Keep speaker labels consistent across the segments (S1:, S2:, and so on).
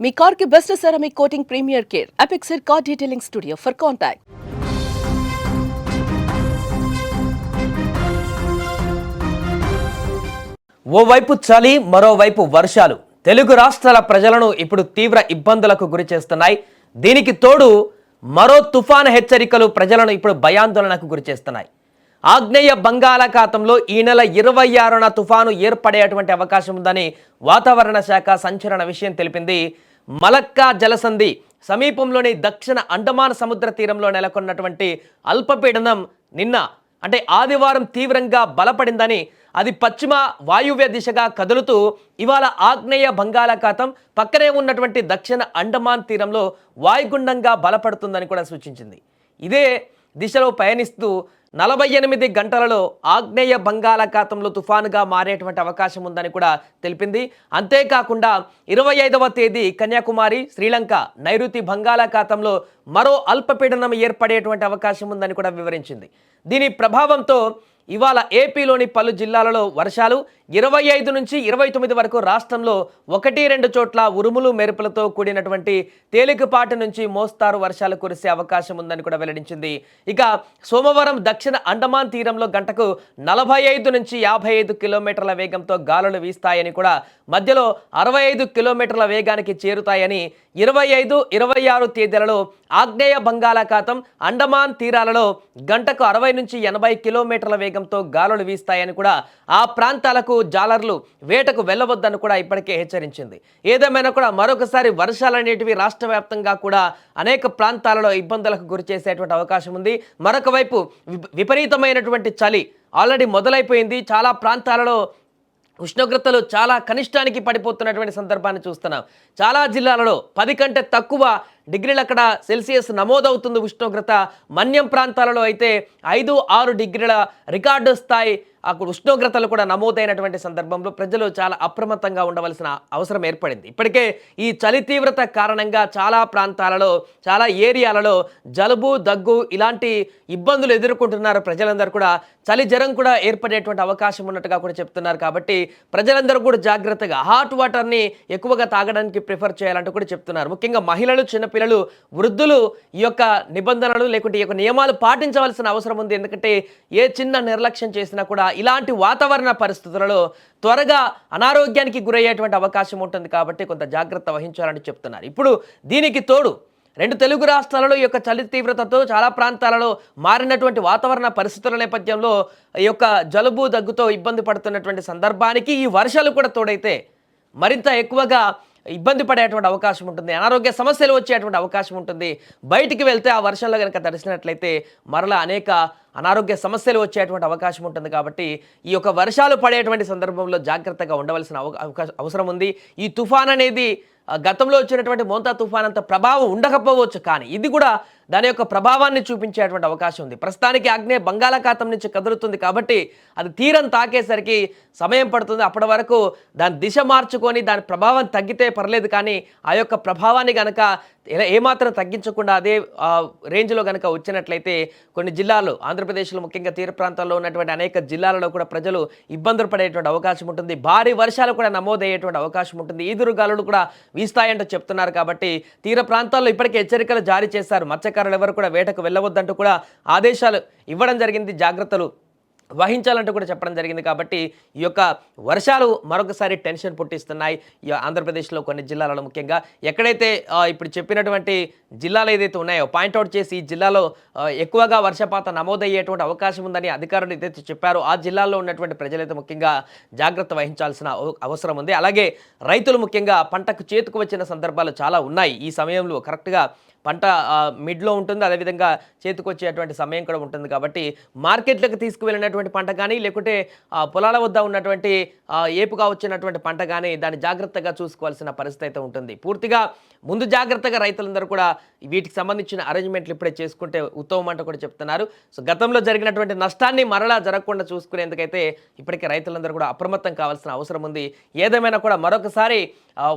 S1: మీ కార్కి best ceramic coating premier care. Apexer car detailing studio for contact
S2: ఓవైపు చలి మరోవైపు వర్షాలు. తెలుగు రాష్ట్రాల ప్రజలను ఇప్పుడు తీవ్ర ఇబ్బందులకు గురి చేస్తున్నాయి. దీనికి తోడు మరో తుఫాను హెచ్చరికలు ప్రజలను ఇప్పుడు భయాందోళనకు గురి చేస్తున్నాయి. ఆగ్నేయ బంగాళాఖాతంలో ఈ నెల ఇరవై ఆరున తుఫాను ఏర్పడేటువంటి అవకాశం ఉందని వాతావరణ శాఖ సంచలన విషయం తెలిపింది. మలక్కా జలసంధి సమీపంలోని దక్షిణ అండమాన్ సముద్ర తీరంలో నెలకొన్నటువంటి అల్పపీడనం నిన్న అంటే ఆదివారం తీవ్రంగా బలపడిందని అది పశ్చిమ వాయువ్య దిశగా కదులుతూ ఇవాళ ఆగ్నేయ బంగాళాఖాతం పక్కనే ఉన్నటువంటి దక్షిణ అండమాన్ తీరంలో వాయుగుండంగా బలపడుతుందని కూడా సూచించింది. ఇదే దిశలో పయనిస్తూ నలభై ఎనిమిది గంటలలో ఆగ్నేయ బంగాళాఖాతంలో తుఫానుగా మారేటువంటి అవకాశం ఉందని కూడా తెలిపింది. అంతేకాకుండా ఇరవై ఐదవ తేదీ కన్యాకుమారి శ్రీలంక నైరుతి బంగాళాఖాతంలో మరో అల్పపీడనం ఏర్పడేటువంటి అవకాశం ఉందని కూడా వివరించింది. దీని ప్రభావంతో ఇవాళ ఏపీలోని పలు జిల్లాలలో వర్షాలు ఇరవై ఐదు నుంచి ఇరవై తొమ్మిది వరకు రాష్ట్రంలో ఒకటి రెండు చోట్ల ఉరుములు మెరుపులతో కూడినటువంటి తేలికపాటి నుంచి మోస్తారు వర్షాలు కురిసే అవకాశం ఉందని కూడా వెల్లడించింది. ఇక సోమవారం దక్షిణ అండమాన్ తీరంలో గంటకు నలభై ఐదు నుంచి యాభై ఐదు కిలోమీటర్ల వేగంతో గాలులు వీస్తాయని కూడా మధ్యలో అరవై ఐదు కిలోమీటర్ల వేగానికి చేరుతాయని ఇరవై ఐదు ఇరవై ఆరు తేదీలలో ఆగ్నేయ బంగాళాఖాతం అండమాన్ తీరాలలో గంటకు అరవై నుంచి ఎనభై కిలోమీటర్ల వేగంతో గాలులు వీస్తాయని కూడా ఆ ప్రాంతాలకు జాలర్లు వేటకు వెళ్ళవద్దని కూడా ఇప్పటికే హెచ్చరించింది. ఏదేమైనా కూడా మరొకసారి వర్షాలు అనేటివి రాష్ట్ర వ్యాప్తంగా కూడా అనేక ప్రాంతాలలో ఇబ్బందులకు గురి చేసేటువంటి అవకాశం ఉంది. మరొక వైపు విపరీతమైనటువంటి చలి ఆల్రెడీ మొదలైపోయింది. చాలా ప్రాంతాలలో ఉష్ణోగ్రతలు చాలా కనిష్టానికి పడిపోతున్నటువంటి సందర్భాన్ని చూస్తున్నాం. చాలా జిల్లాలలో పది కంటే తక్కువ డిగ్రీలు అక్కడ సెల్సియస్ నమోదవుతుంది ఉష్ణోగ్రత మన్యం ప్రాంతాలలో అయితే ఐదు ఆరు డిగ్రీల రికార్డు స్థాయి అక్కడ ఉష్ణోగ్రతలు కూడా నమోదైనటువంటి సందర్భంలో ప్రజలు చాలా అప్రమత్తంగా ఉండవలసిన అవసరం ఏర్పడింది. ఇప్పటికే ఈ చలి తీవ్రత కారణంగా చాలా ప్రాంతాలలో చాలా ఏరియాలలో జలుబు దగ్గు ఇలాంటి ఇబ్బందులు ఎదుర్కొంటున్నారు ప్రజలందరూ కూడా. చలి జ్వరం కూడా ఏర్పడేటువంటి అవకాశం ఉన్నట్టుగా కూడా చెప్తున్నారు కాబట్టి ప్రజలందరూ కూడా జాగ్రత్తగా హాట్ వాటర్ని ఎక్కువగా తాగడానికి ప్రిఫర్ చేయాలంటూ కూడా చెప్తున్నారు. ముఖ్యంగా మహిళలు చిన్నపిల్లలు పిల్లలు వృద్ధులు ఈ యొక్క నిబంధనలు లేకుంటే ఈ యొక్క నియమాలు పాటించవలసిన అవసరం ఉంది. ఎందుకంటే ఏ చిన్న నిర్లక్ష్యం చేసినా కూడా ఇలాంటి వాతావరణ పరిస్థితులలో త్వరగా అనారోగ్యానికి గురయ్యేటువంటి అవకాశం ఉంటుంది కాబట్టి కొంత జాగ్రత్త వహించాలని చెప్తున్నారు. ఇప్పుడు దీనికి తోడు రెండు తెలుగు రాష్ట్రాలలో ఈ యొక్క చలి తీవ్రతతో చాలా ప్రాంతాలలో మారినటువంటి వాతావరణ పరిస్థితుల నేపథ్యంలో ఈ యొక్క జలుబు దగ్గుతో ఇబ్బంది పడుతున్నటువంటి సందర్భానికి ఈ వర్షాలు కూడా తోడైతే మరింత ఎక్కువగా ఇబ్బంది పడేటువంటి అవకాశం ఉంటుంది అనారోగ్య సమస్యలు వచ్చేటువంటి అవకాశం ఉంటుంది. బయటికి వెళ్తే ఆ వర్షంలో కనుక తడిసినట్లయితే మరలా అనేక అనారోగ్య సమస్యలు వచ్చేటువంటి అవకాశం ఉంటుంది కాబట్టి ఈ యొక్క వర్షాలు పడేటువంటి సందర్భంలో జాగ్రత్తగా ఉండవలసిన అవ- అవకాశం అవసరం ఉంది. ఈ తుఫాన్ అనేది గతంలో వచ్చినటువంటి మోంతా తుఫాన్ అంత ప్రభావం ఉండకపోవచ్చు కానీ ఇది కూడా దాని యొక్క ప్రభావాన్ని చూపించేటువంటి అవకాశం ఉంది. ప్రస్తుతానికి ఆగ్నేయ బంగాళాఖాతం నుంచి కదులుతుంది కాబట్టి అది తీరం తాకేసరికి సమయం పడుతుంది. అప్పటి వరకు దాని దిశ మార్చుకొని దాని ప్రభావం తగ్గితే పర్లేదు కానీ ఆ యొక్క ప్రభావాన్ని గనక ఏ- ఏమాత్రం తగ్గించకుండా అదే రేంజ్లో గనక వచ్చినట్లయితే కొన్ని జిల్లాలు ఆంధ్రప్రదేశ్లో ముఖ్యంగా తీర ప్రాంతాల్లో ఉన్నటువంటి అనేక జిల్లాలలో కూడా ప్రజలు ఇబ్బందులు పడేటువంటి అవకాశం ఉంటుంది. భారీ వర్షాలు కూడా నమోదయ్యేటువంటి అవకాశం ఉంటుంది. ఈదురుగాలులు కూడా వీస్తాయంటూ చెప్తున్నారు కాబట్టి తీర ప్రాంతాల్లో ఇప్పటికే హెచ్చరికలు జారీ చేశారు. మత్స్యకారులు ఎవరు కూడా వేటకు వెళ్ళవద్దంటూ కూడా ఆదేశాలు ఇవ్వడం జరిగింది. జాగ్రత్తలు వహించాలంటూ కూడా చెప్పడం జరిగింది కాబట్టి ఈ యొక్క వర్షాలు మరొకసారి టెన్షన్ పుట్టిస్తున్నాయి. ఈ ఆంధ్రప్రదేశ్లో కొన్ని జిల్లాలలో ముఖ్యంగా ఎక్కడైతే ఇప్పుడు చెప్పినటువంటి జిల్లాలు ఏదైతే ఉన్నాయో పాయింట్అవుట్ చేసి ఈ జిల్లాలో ఎక్కువగా వర్షపాతం నమోదయ్యేటువంటి అవకాశం ఉందని అధికారులు ఏదైతే చెప్పారో ఆ జిల్లాల్లో ఉన్నటువంటి ప్రజలైతే ముఖ్యంగా జాగ్రత్త వహించాల్సిన అవసరం ఉంది. అలాగే రైతులు ముఖ్యంగా పంటకు చేతికి వచ్చిన సందర్భాలు చాలా ఉన్నాయి. ఈ సమయంలో కరెక్ట్గా పంట మిడ్లో ఉంటుంది అదేవిధంగా చేతికొచ్చేటువంటి సమయం కూడా ఉంటుంది కాబట్టి మార్కెట్లకు తీసుకువెళ్ళినటువంటి పంట కానీ లేకుంటే పొలాల వద్ద ఉన్నటువంటి ఏపుగా వచ్చినటువంటి పంట కానీ దాన్ని జాగ్రత్తగా చూసుకోవాల్సిన పరిస్థితి అయితే ఉంటుంది. పూర్తిగా ముందు జాగ్రత్తగా రైతులందరూ కూడా వీటికి సంబంధించిన అరేంజ్మెంట్లు ఇప్పుడే చేసుకుంటే ఉత్తమం అంట కూడా చెప్తున్నారు. సో గతంలో జరిగినటువంటి నష్టాన్ని మరలా జరగకుండా చూసుకునేందుకైతే ఇప్పటికే రైతులందరూ కూడా అప్రమత్తం కావాల్సిన అవసరం ఉంది. ఏదేమైనా కూడా మరొకసారి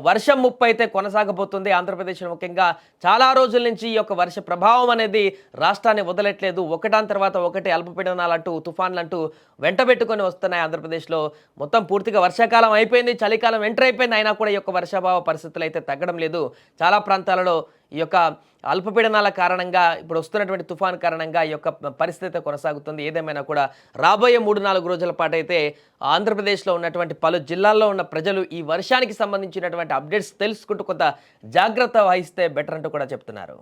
S2: వర్షం ముప్పు అయితే కొనసాగబోతుంది ఆంధ్రప్రదేశ్ ముఖ్యంగా. చాలా రోజుల నుంచి ఈ యొక్క వర్ష ప్రభావం అనేది రాష్ట్రాన్ని వదలట్లేదు. ఒకటాన్ తర్వాత ఒకటి అల్పపీడనాలు అంటూ తుఫాన్లు అంటూ వెంటబెట్టుకొని వస్తున్నాయి ఆంధ్రప్రదేశ్లో. మొత్తం పూర్తిగా వర్షాకాలం అయిపోయింది చలికాలం ఎంటర్ అయిపోయింది అయినా కూడా ఈ యొక్క వర్షాభావ పరిస్థితులు అయితే తగ్గడం లేదు. చాలా ప్రాంతాలలో ఈ యొక్క అల్పపీడనాల కారణంగా ఇప్పుడు వస్తున్నటువంటి తుఫాన్ కారణంగా ఈ యొక్క పరిస్థితి కొనసాగుతుంది. ఏదేమైనా కూడా రాబోయే మూడు నాలుగు రోజుల పాటు అయితే ఆంధ్రప్రదేశ్లో ఉన్నటువంటి పలు జిల్లాల్లో ఉన్న ప్రజలు ఈ వర్షానికి సంబంధించినటువంటి అప్డేట్స్ తెలుసుకుంటూ కొంత జాగ్రత్త వహిస్తే బెటర్ అంటూ కూడా చెప్తున్నారు.